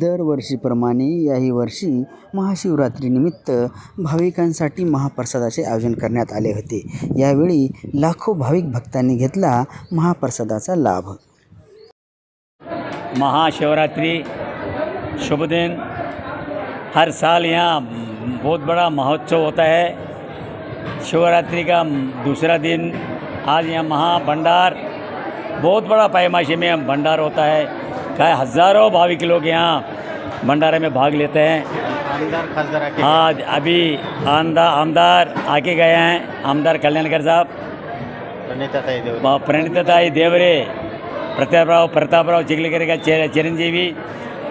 दरवर्षीप्रमाणे याही वर्षी महाशिवरात्रीनिमित्त भाविकांसाठी महाप्रसादाचे आयोजन करण्यात आले होते. यावेळी लाखो भाविक भक्तांनी घेतला महाप्रसादाचा लाभ. महाशिवरात्रि शुभ दिन. हर साल यहाँ बहुत बड़ा महोत्सव होता है. शिवरात्रि का दूसरा दिन. आज यहाँ महाभंडार बहुत बड़ा पैमाशे में भंडार होता है। क्या हज़ारों भाविक लोग यहाँ भंडारे में भाग लेते हैं। आज अभी आमदार आमदार आके गए हैं आमदार कल्याणकर साहब। देवरे। ब- प्रणितताई देवरे प्रतापराव प्रतापराव चिखलीकर का चिर- चिरंजीवी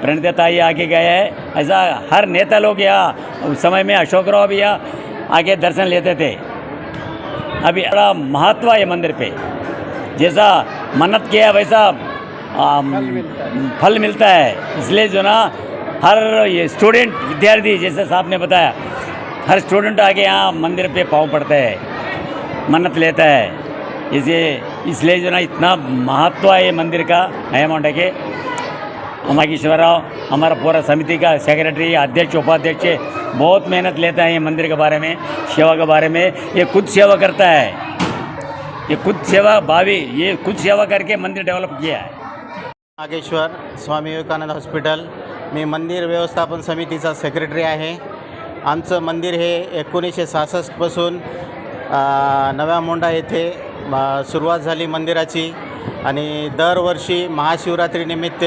प्रणितताई आके गए हैं। ऐसा हर नेता लोग यहाँ उस समय में अशोकराव भी यहाँ आके दर्शन लेते थे। अभी बड़ा महत्व है मंदिर पे। जैसा मन्नत किया वैसा आम, फल मिलता है। इसलिए जो ना हर ये स्टूडेंट विद्यार्थी जैसे साहब ने बताया हर स्टूडेंट आके यहाँ मंदिर पे पाँव पड़ता है मन्नत लेता है। इसे इसलिए जो ना इतना महत्व है ये मंदिर का नया मोंडा के। अमागेश्वरराव हमारा पूरा समिति का सेक्रेटरी अध्यक्ष उपाध्यक्ष बहुत मेहनत लेता है ये मंदिर के बारे में सेवा के बारे में। ये खुद सेवा करता है। ये खुद सेवा भावी ये खुद सेवा करके मंदिर डेवलप किया है। नागेश्वर स्वामी विवेकानंद हॉस्पिटल. मी मंदिर व्यवस्थापन समितीचा सेक्रेटरी आहे. आमचं मंदिर हे एकोणीसशे सहासष्टपासून नव्या मोंडा येथे सुरुवात झाली मंदिराची. आणि दरवर्षी महाशिवरात्रीनिमित्त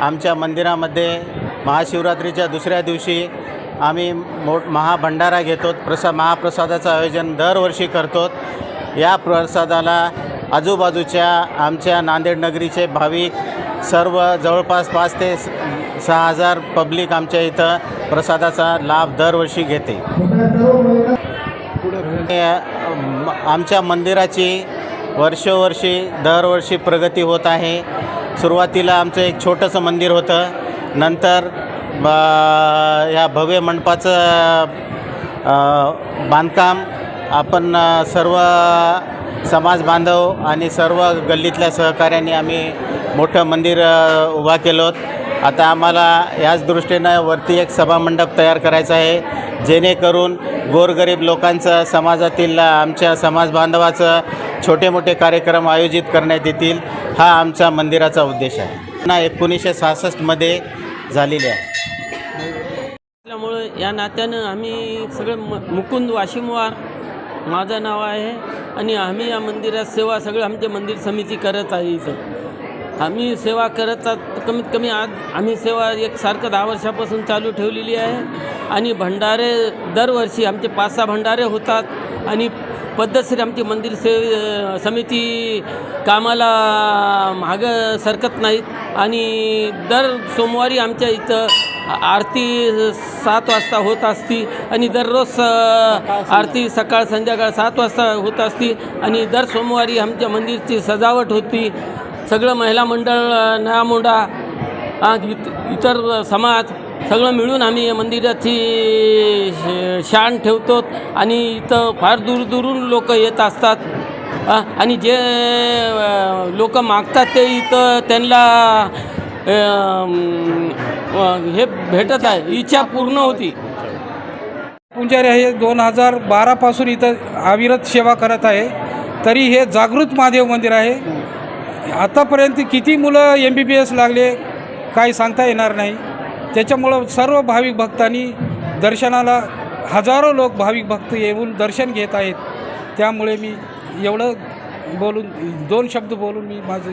आमच्या मंदिरामध्ये महाशिवरात्रीच्या दुसऱ्या दिवशी आम्ही मोठ महाभंडारा घेतो. प्रसा महाप्रसादाचं आयोजन दरवर्षी करतो. या प्रसादाला आजूबाजूच्या आमच्या नांदेड नगरीचे भाविक सर्व जवळपास पाच ते सहा हजार पब्लिक आमच्या इथं प्रसादाचा लाभ दरवर्षी घेते. आमच्या मंदिराची वर्षोवर्षी दरवर्षी प्रगती होत आहे. सुरुवातीला आमचं एक छोटंसं मंदिर होतं. नंतर ह्या या भव्य मंडपाचं बांधकाम आपण सर्व समाज बांधव आणि सर्व गल्लीतल्या सहकार्याने आम्ही मोठं मंदिर अ, उभा केलो आता आम्हाला याच दृष्टीनं वरती एक सभामंडप तयार करायचा आहे. जेणेकरून गोरगरीब लोकांचं समाजातील आमच्या समाज बांधवाचं छोटे मोठे कार्यक्रम आयोजित करण्यात येतील हा आमचा मंदिराचा उद्देश आहे. ना एकोणीसशे सहासष्टमध्ये झालेली आहे. असल्यामुळं या नात्यानं आम्ही सगळं म मुकुंद वाशिमवार माझं नाव आहे. आणि आम्ही या मंदिरात सेवा सगळं आमचे मंदिर समिती करत आहे इथं. आम्ही सेवा करत आहोत. कमीत कमी आज आम्ही सेवा एक सारखं दहा वर्षापासून चालू ठेवलेली आहे. आणि भंडारे दरवर्षी आमचे पाच सहा भंडारे होतात. आणि पद्धतशीर आमची मंदिर से समिती कामाला मागं सरकत नाहीत. आणि दर सोमवारी आमच्या इथं आरती सात वाजता होत असती. आणि दररोज स- आरती सकाळ संध्याकाळ सात वाजता होत असती. आणि दर सोमवारी आमच्या मंदिरची सजावट होती. सगळं महिला मंडळ नामोंडा इत- इतर समाज सगळं मिळून आम्ही मंदिराची श- शान ठेवतो आणि इथं फार दूरदूरून लोक येत असतात. आणि जे लोक मागतात ते इथं त्यांना हे भेटत आहे. इच्छा पूर्ण होती. पुंजारी हे दोन हजार बारापासून इथं अविरत सेवा करत आहे. तरी हे जागृत महादेव मंदिर आहे. आतापर्यंत किती मुलं एम बी बी एस लागले काही सांगता येणार नाही. त्याच्यामुळं सर्व भाविक भक्तांनी दर्शनाला हजारो लोक भाविक भक्त येऊन दर्शन घेत आहेत. त्यामुळे मी एवढं बोलून दोन शब्द बोलून मी माझं